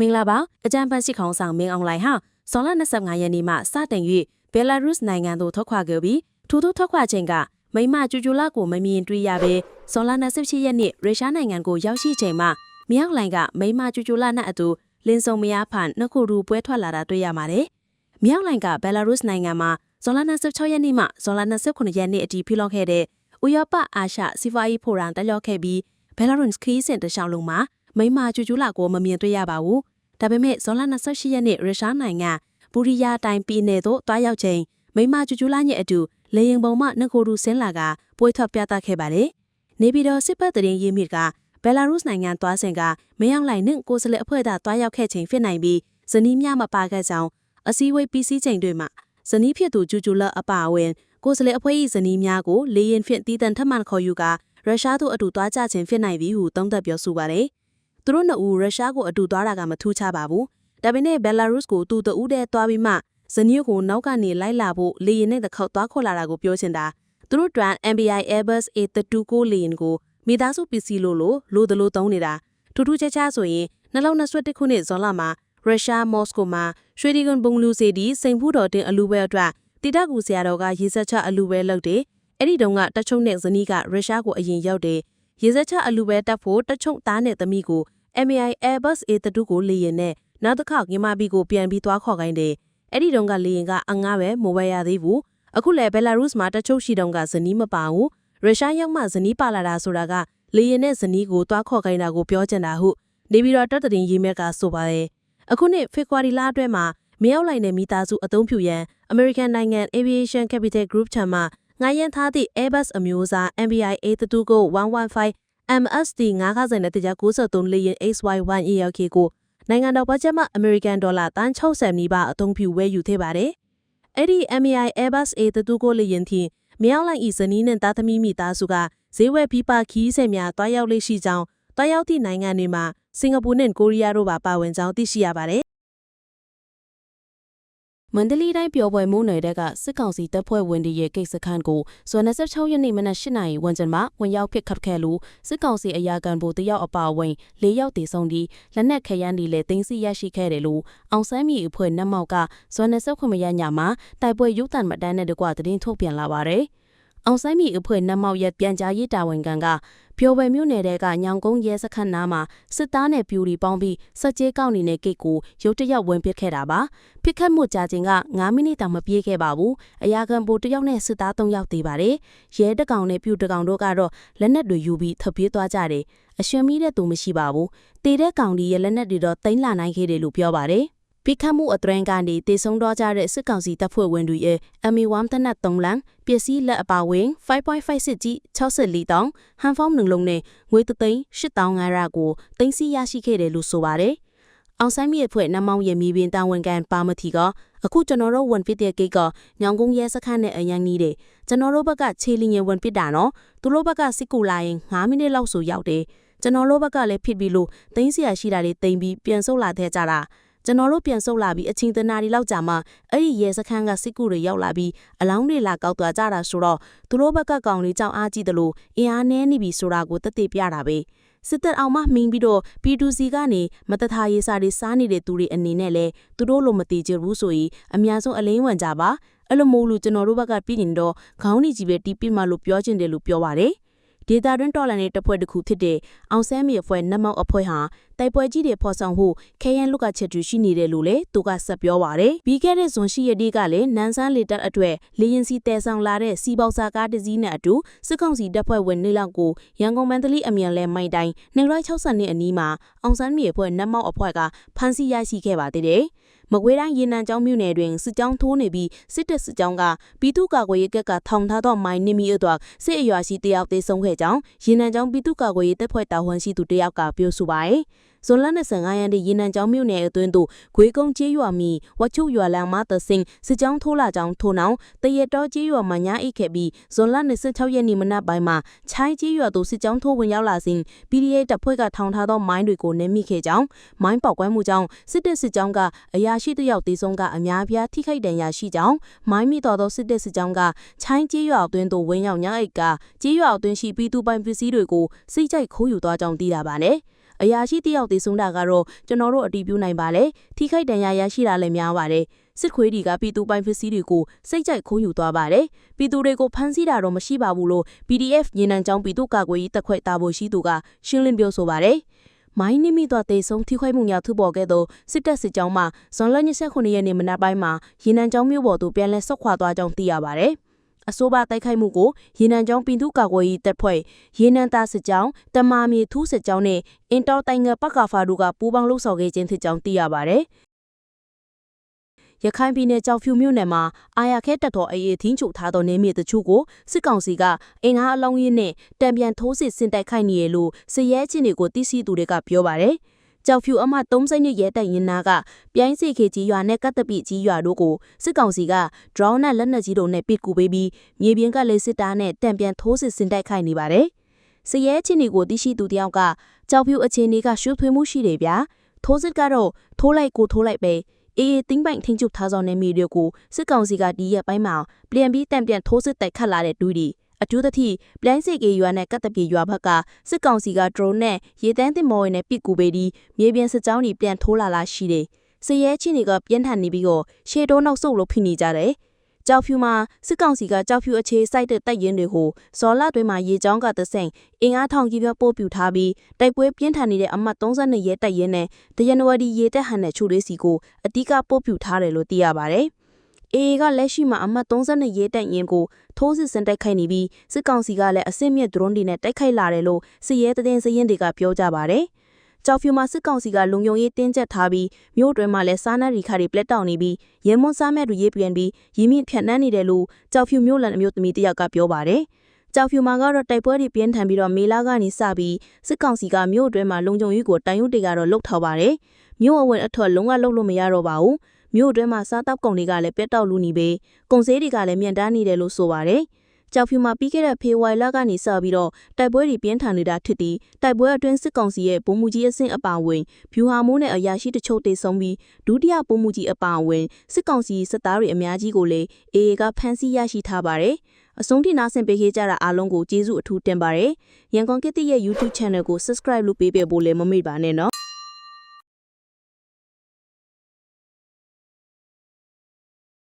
မင်္ဂလာပါအကြံဖန်ရှိခေါင်းဆောင်မင်းအွန်လိုင်းဟာဇွန်လ25ရက်နေ့မှစတင်၍ဘယ်လာရုစ်နိုင်ငံသို့ထွက်ခွာခဲ့ပြီးထို့သောထွက်ခွာချိန်ကမိမကျူကျူလာကိုမမြင်တွေ့ရဘဲဇွန်လ28ရက်နေ့ရုရှားနိုင်ငံကိုရောက်ရှိချိန်မှာမြောက်လိုင်ကမိမကျူကျူလာနဲ့အတူလင်းစုံမယားဖန်နှစ်ခုတူပွဲထွက်လာတာတွေ့ရပါတယ်။မြောက်လိုင်ကဘယ်လာရုစ်နိုင်ငံမှာဇွန်လ26ရက်နေ့မှဇွန်လ29ရက်နေ့အထိပြုလုပ်ခဲ့တဲ့ဥရောပအာရှစီးပွားရေးဖိုရမ်တက်ရောက်ခဲ့ပြီးဘယ်လာရုစ်ခရီးစဉ်တစ်လျှောက်လုံးမှာမိမကျူကျူလာကိုမမြင်တွေ့ရပါဘူး။ ဒါပေမဲ့ဇွန်လ28ရက်နေ့ရုရှားနိုင်ငံဘူရီယာတိုင်ပြည်နယ်သို့တွားရောက်ချိန်မိမကျူကျူလာညက်အတူလေရင်ပုံမှနှစ်ကိုယ်တူဆင်းလာကပွဲထွက်ပြသခဲ့ပါတယ်။နေပြည်တော်စစ်ဘက်တရင်ရေးမြစ်ကဘယ်လာရုစ်နိုင်ငံသွားစဉ်ကမင်းအောင်လှိုင်နှင့်ကိုယ်စားလှယ်အဖွဲ့သားတွားရောက်ခဲ့ချိန်ဖြစ်နိုင်ပြီးဇနီးများမပါခဲ့ကြောင်းအစည်းအဝေးပြီးစီးချိန်တွေမှာဇနီးဖြစ်သူကျူကျူလာအပါအဝင်ကိုယ်စားလှယ်အဖွဲ့၏ဇနီးများကိုလေရင်ဖြင့်တီးတန့်ထပ်မံခေါ်ယူကရုရှားသို့အတူသွားကြခြင်းဖြစ်နိုင်သည်ဟုသုံးသပ်ပြောဆိုပါတယ်။ သူတို့နှစ်ဦးရုရှားကိုအတူသွားတာကမထူးခြားပါဘူး။ဒါပေမဲ့ဘယ်လာရုစ်ကိုသူတဦးတည်းသွားပြီးမှဇနီးကိုနောက်ကနေလိုက်လာဖို့လေရင်နဲ့တစ်ခေါက်သွားခေါ်လာတာကိုပြောချင်တာသူတို့တွန် MBI Airbus A320 လေရင်ကိုမိသားစုပစ္စည်းလို့လို့လိုသလိုသုံးနေတာထူးထူးခြားခြားဆိုရင်2021ခုနှစ်ဇွန်လမှာရုရှားမော်စကိုမှာရွှေဒီဂွန်ဘုံလူစီဒီစိန်ဖူးတော်တင်အလူပွဲအတွက်တိတက်ကူဆရာတော်ကရေစက်ချအလူပွဲလုပ်တယ်အဲ့ဒီတုန်းကတချုံနဲ့ဇနီးကရုရှားကိုအရင်ရောက်တယ်ရေစက်ချအလူပွဲတက်ဖို့တချုံသားနဲ့သမီးကို MAI Airbus A320 ကိုလေရင်နဲ့နောက်တစ်ခါကင်မာဘီကိုပြန်ပြီးသွားခေါ်ခိုင်းတယ်အဲ့ဒီတုန်းကလေရင်ကအငားပဲမိုးဝဲရသေးဘူးအခုလည်းဘယ်လာရုစ်မှာတချုံရှိတုန်းကဇနီးမပါဘူးရုရှားရောက်မှဇနီးပါလာတာဆိုတာကလေရင်နဲ့ဇနီးကိုသွားခေါ်ခိုင်းတာကိုပြောချင်တာဟုနေပြီးတော့တက်တဲ့ရေးမြက်ကဆိုပါတယ်အခုနှစ်ဖေဖော်ဝါရီလအတွင်းမှာမရောက်လိုက်တဲ့မိသားစုအသုံးပြုရန် American နိုင်ငံ Aviation Capital Group ထံမှငှားရမ်းထားသည့် Airbus အမျိုးအစား MBI A320 115 MSD 9ခါစဉ်နဲ့တကြ93လေယာဉ် XY1 ELK ကိုနိုင်ငံတော်ဘတ်ဂျက်မှ American ဒေါ်လာ360နီးပါးအသုံးပြုဝယ်ယူခဲ့ပါတယ်။အဲ့ဒီ MAI Airbus A320 လေယာဉ်ဖြင့်မြောက်လိုက်ဤဇနီးနှင့်သားသမီးမိသားစုကဈေးဝယ်ပြီးပါခီးဆက်များတွားရောက်လေးရှိကြောင်းတွားရောက်သည့်နိုင်ငံတွေမှာစင်ကာပူနဲ့ကိုရီးယားတို့ပါပါဝင်ကြောင်းသိရှိရပါတယ် မန္တလေးတိုင်းပျော်ပွဲမိုးနယ်ကစစ်ကောင်စီတပ်ဖွဲ့ဝင်တွေရဲ့ကိစ္စခန့်ကိုဇွန်26ရက်နေ့မနက်8နာရီဝန်းကျင်မှာဝင်ရောက်ဖြစ်ခတ်ခဲ့လို့စစ်ကောင်စီအရာခံဗိုလ်တယောက်အပါအဝင်၄ယောက်တည်ဆုံပြီးလက်နက်ခဲယမ်းတွေလည်းတင်စီရရှိခဲ့တယ်လို့အောင်ဆန်းမြေအဖွဲ့နတ်မောက်ကဇွန်29ရက်ညမှာတိုက်ပွဲရုပ်သံမှတ်တမ်းနဲ့တကွသတင်းထုတ်ပြန်လာပါတယ်။အောင်ဆိုင်မီအဖွဲ့နတ်မောက်ရဲ့ပြန်ကြားရေးတာဝန်ခံက ဖြိုးပယ်မြို့နယ်တဲကညောင်ကုန်းရဲစခန်းနားမှာစစ်သားနဲ့ပြူရီပေါင်းပြီးစက်ကြေးကောက်နေတဲ့ဂိတ်ကိုရုတ်တရက်ဝင်ပစ်ခဲ့တာပါပစ်ခတ်မှုကြာချိန်က9မိနစ်တောင်မပြေးခဲ့ပါဘူးအရာခံပိုတယောက်နဲ့စစ်သား3ယောက်သေးပါတယ်ရဲတကောင်နဲ့ပြူတကောင်တို့ကတော့လက်နက်တွေယူပြီးထပ်ပြေးသွားကြတယ်အရှင်မီးတဲ့သူမရှိပါဘူးတေတဲ့ကောင်ဒီရဲ့လက်နက်တွေတော့တိမ့်လာနိုင်ခဲ့တယ်လို့ပြောပါတယ် ပိခတ်မှုအသွင်ကနေတည်ဆုံတော့ကြတဲ့စစ်ကောင်စီတပ်ဖွဲ့ဝင်တွေရဲ့ MA1 တနက်3လမ်းပစ္စည်းလက်အပါဝင်5.56ကြီး60လီတောင်ဟန်ဖောင်းနှလုံးနဲ့ငွေသိန်း8500ကိုတင်စီရရှိခဲ့တယ်လို့ဆိုပါတယ်။အောင်ဆိုင်မြေဖွဲ့နမောင်ရဲ့မြေပြင်တာဝန်ခံပါမတီကအခုကျွန်တော်တို့ဝန်ပစ်တဲ့ဂိတ်ကညောင်ကုန်းရဲစခန်းနဲ့အရန်ကြီးတယ်။ကျွန်တော်တို့ဘက်ကခြေလင်းရင်ဝန်ပစ်တာနော်။သူတို့ဘက်ကစစ်ကူလာရင်9မိနစ်လောက်ဆိုရောက်တယ်။ကျွန်တော်တို့ဘက်ကလည်းဖြစ်ပြီးလို့တင်းစီရရှိတာတွေတင်ပြီးပြန်ဆုတ်လာတဲ့ကြတာ။ ကျွန်တော်တို့ပြန်ဆုတ်လာပြီးအချင်းတနာရီလောက်ကြာမှအဲ့ဒီရဲစခန်းကစစ်ကူတွေရောက်လာပြီးအလောင်းတွေလာကောက်သွားကြတာဆိုတော့သူတို့ဘက်ကကောင်လေးကြောင့်အားကြီးတယ်လို့အင်အားနည်းနေပြီဆိုတာကိုတက်သေးပြတာပဲစစ်တပ်အောင်မှမင်းပြီးတော့ P2C ကနေမတထာရေးစာတွေစားနေတဲ့သူတွေအနေနဲ့လဲသူတို့လိုမတည်ကြဘူးဆိုရင်အများဆုံးအလင်းဝင်ကြပါအဲ့လိုမို့လို့ကျွန်တော်တို့ဘက်ကပြည်ရင်တော့ခေါင်းကြီးကြီးပဲတီးပြမှလို့ပြောချင်တယ်လို့ပြောပါတယ် ဒေတာတွင်းတော်လန်တဲ့တပ်ဖွဲ့တစ်ခုဖြစ်တဲ့အောင်ဆန်းမြေအဖွဲ့နတ်မောက်အဖွဲ့ဟာတိုက်ပွဲကြီးတွေဖော်ဆောင်ဖို့ခဲယမ်းလုကချက်တူရှိနေတယ်လို့လည်းသူကဆက်ပြောပါတယ်။ပြီးခဲ့တဲ့ဇွန်ရှိရတီကလည်းနန်းဆန်းလေတပ်အတွေ့လေရင်စီတဲဆောင်လာတဲ့စီပေါစာကားတစ်စီးနဲ့အတူစစ်ကောင်စီတပ်ဖွဲ့ဝင်နေလောက်ကိုရန်ကုန်မန္တလေးအမြန်လဲမိုင်တိုင်း260နှစ်အနီးမှာအောင်ဆန်းမြေအဖွဲ့နတ်မောက်အဖွဲ့ကဖမ်းဆီးရရှိခဲ့ပါသေးတယ်။ မကွေးတိုင်းရေနံကျောင်းမြို့နယ်တွင်စစ်ကြောင်းထိုးနေပြီးစစ်တပ်စစ်ကြောင်းကပြည်သူ့ကာကွယ်ရေးကက်ကထောင်ထားသောမိုင်းနမီအသွစစ်အရွာရှိတယောက်သေဆုံးခဲ့ကြောင်းရေနံကျောင်းပြည်သူ့ကာကွယ်ရေးတပ်ဖွဲ့တာဝန်ရှိသူတယောက်ကပြောဆိုပါတယ်။ ဇွန်လ25ရက်နေ့ရေနံကျောင်းမြို့နယ်အတွင်းသို့ဂွေကုန်းကျေးရွာမီဝချုရွာလန်မသစင်စစ်ကြောင်းထိုးလာကြောင်းထိုးနှောင်းတရတော်ကျေးရွာမှာညာအိတ်ခဲ့ပြီးဇွန်လ26ရက်နေ့မနက်ပိုင်းမှာချိုင်းကျေးရွာသို့စစ်ကြောင်းထိုးဝင်ရောက်လာစဉ် PDA တပ်ဖွဲ့ကထောင်ထားသောမိုင်းတွေကိုနင်းမိခဲ့ကြောင်းမိုင်းပေါက်ကွဲမှုကြောင့်စစ်တပ်စစ်ကြောင်းကအရာရှိတယောက်သေဆုံးကအများပြားထိခိုက်ဒဏ်ရာရှိကြောင်းမိုင်းမိတော်သောစစ်တပ်စစ်ကြောင်းကချိုင်းကျေးရွာအတွင်းသို့ဝင်ရောက်ညာအိတ်ကကျေးရွာအတွင်းရှိပြည်သူပိုင်ပစ္စည်းတွေကိုစိတ်ကြိုက်ခိုးယူသွားကြောင်းသိရပါတယ်။ အရာရှိတစ်ယောက်တည်ဆုံးတာကတော့ကျွန်တော်တို့အတည်ပြုနိုင်ပါလေထိခိုက်ဒဏ်ရာရရှိတာလည်းများပါတယ်စစ်ခွေးတွေကပြည်သူပိုင်ပစ္စည်းတွေကိုစိတ်ကြိုက်ခိုးယူသွားပါတယ်ပြည်သူတွေကိုဖမ်းဆီးတာတော့မရှိပါဘူးလို့ PDF ရေနံချောင်းပြည်သူ့ကာကွယ်ရေးတပ်ခွဲတာဝန်ရှိသူကရှင်းလင်းပြောဆိုပါတယ်မိုင်းနိမိသွားတဲ့ဆုံးထိခိုက်မှုများထူပေါ်ခဲ့သောစစ်တပ်စစ်ကြောင်းမှဇွန်လ29ရက်နေ့မနက်ပိုင်းမှာရေနံကျောင်းမြို့ပေါ်သို့ပြန်လည်ဆုတ်ခွာသွားကြောင်းသိရပါတယ်။ အဆိုပါတိုက်ခိုက်မှုကိုရေနံကျောင်းပြည်သူ့ကာကွယ်ရေးတပ်ဖွဲ့ရေနံသားစစ်ကြောင်းတမာမြေထူးစစ်ကြောင်းနဲ့အင်တော်တိုင်ငယ်ပက္ကာဖာတို့ကပူးပေါင်းလှုပ်ဆောင်ခဲ့ခြင်းဖြစ်ကြောင်းသိရပါတယ်။ရခိုင်ပြည်နယ်ကြောက်ဖြူမြို့နယ်မှာအာရခဲတပ်တော်အေးထင်းချုပ်ထားသောနေမြေတချို့ကိုစစ်ကောင်စီကအင်အားအလုံးရင်းနဲ့တံပြန်ထိုးစစ်ဆင်တိုက်ခိုက်နေရလို့စစ်ရဲချင်းတွေကိုသိရှိသူတွေကပြောပါတယ်။ ကြောက်ဖြူအမ30ရဲတပ်ရင်နာကပြိုင်းစီခေကြီးရွာနဲ့ကတ်တပိကြီးရွာတို့ကိုစစ်ကောင်စီက drone နဲ့လက်နက်ကြီးတို့နဲ့ပစ်ကူပေးပြီးမြေပြင်ကလေးစစ်သားနဲ့တံပြန်ထိုးစစ်ဆင်တိုက်ခိုက်နေပါတယ်။စရဲချင်းတွေကိုသိရှိသူတယောက်ကကြောက်ဖြူအခြေအနေကရှုပ်ထွေးမှုရှိတယ်ဗျာ။ထိုးစစ်ကတော့ထိုးလိုက်ကိုထိုးလိုက်ပဲအေးအေးတင်းပိုင်ထင်းချုပ်ထားဆောင်တဲ့မြေတွေကိုစစ်ကောင်စီကဒီရက်ပိုင်းမှာပြန်ပြီးတံပြန်ထိုးစစ်တိုက်ခတ်လာတဲ့တူးဒီ အထူးသဖြင့်ပလိုင်းစိတ်ကေရွာနဲ့ကတ်တပြေရွာဘက်ကစစ်ကောင်စီကဒရုန်းနဲ့ရေတန်းတင်မော်ဝင်နဲ့ပစ်ကူပေးပြီးမြေပြင်စစ်ကြောင်းတွေပြန်ထိုးလာလာရှိတယ်။စရဲချင်းတွေကပြင်းထန်နေပြီးတော့ရှေးတိုးနောက်ဆုတ်လို့ဖိနေကြတယ်။ကြောက်ဖြူမှာစစ်ကောင်စီကကြောက်ဖြူအခြေစိုက်တဲ့တိုက်ရင်တွေကိုဇော်လတွင်မှာရေချောင်းကသစိန်အင်အားထောင်ကြီးပြပို့ပြူထားပြီးတိုက်ပွဲပြင်းထန်နေတဲ့အမှတ်32ရဲတိုက်ရင်နဲ့တရနဝတီရေတက်ဟန်တဲ့ချိုလေးစီကိုအတိကပို့ပြူထားတယ်လို့သိရပါတယ်။ AA ကလက်ရှိမှာအမှတ်32ရဲတိုက်ရင်ကိုထိုးစစ်ဆင်တိုက်ခိုက်နေပြီးစစ်ကောင်စီကလည်းအစစ်မြစ်ဒရုန်းတွေနဲ့တိုက်ခိုက်လာတယ်လို့စစ်ရဲတည်င်းစရင်တွေကပြောကြပါတယ်။ကြောက်ဖြူမှာစစ်ကောင်စီကလုံယုံရေးတင်းကျပ်ထားပြီးမြို့တွင်မှာလည်းစားနပ်ရိခါတွေပလက်တောက်နေပြီးရဲမွန်စားမဲ့တွေရေးပြန်ပြီးရင်းမြစ်ဖြတ်နှမ်းနေတယ်လို့ကြောက်ဖြူမြို့လန်အမျိုးသမီးတစ်ယောက်ကပြောပါတယ်။ကြောက်ဖြူမှာကတော့တိုက်ပွဲတွေပြင်းထန်ပြီးတော့မေလာကနေစပြီးစစ်ကောင်စီကမြို့အတွင်းမှာလုံခြုံရေးကိုတိုင်ရုပ်တွေကတော့လှုပ်ထောက်ပါတယ်။မြို့အဝင်အထွက်လုံးဝလှုပ်လို့မရတော့ပါဘူး။ မြို့အတွင်းမှာစားတောက်ကုန်တွေကလည်းပြတ်တောက်လူနေပေကုန်စည်တွေကလည်းမြန်တန်းနေတယ်လို့ဆိုပါတယ်။ကြောက်ဖြူမှာပြီးခဲ့တဲ့ဖေဖော်ဝါရီလကနေစပြီးတော့တိုက်ပွဲတွေပြင်းထန်နေတာဖြစ်ပြီးတိုက်ပွဲအတွင်းစစ်ကောင်စီရဲ့ဗိုလ်မှူးကြီးအဆင့်အပါအဝင်ဖြူဟာမိုးနဲ့အရာရှိတချို့တေဆုံးပြီးဒုတိယဗိုလ်မှူးကြီးအပါအဝင်စစ်ကောင်စီစစ်သားတွေအများကြီးကိုလည်းအေအေကဖမ်းဆီးရရှိထားပါတယ်။အဆုံးထိနာဆင်ပေးခဲ့ကြတာအားလုံးကိုကျေးဇူးအထူးတင်ပါတယ်။ရန်ကုန်ကစ်တီရဲ့ YouTube Channel ကို Subscribe လုပ်ပေးပေးဖို့လည်းမမေ့ပါနဲ့နော်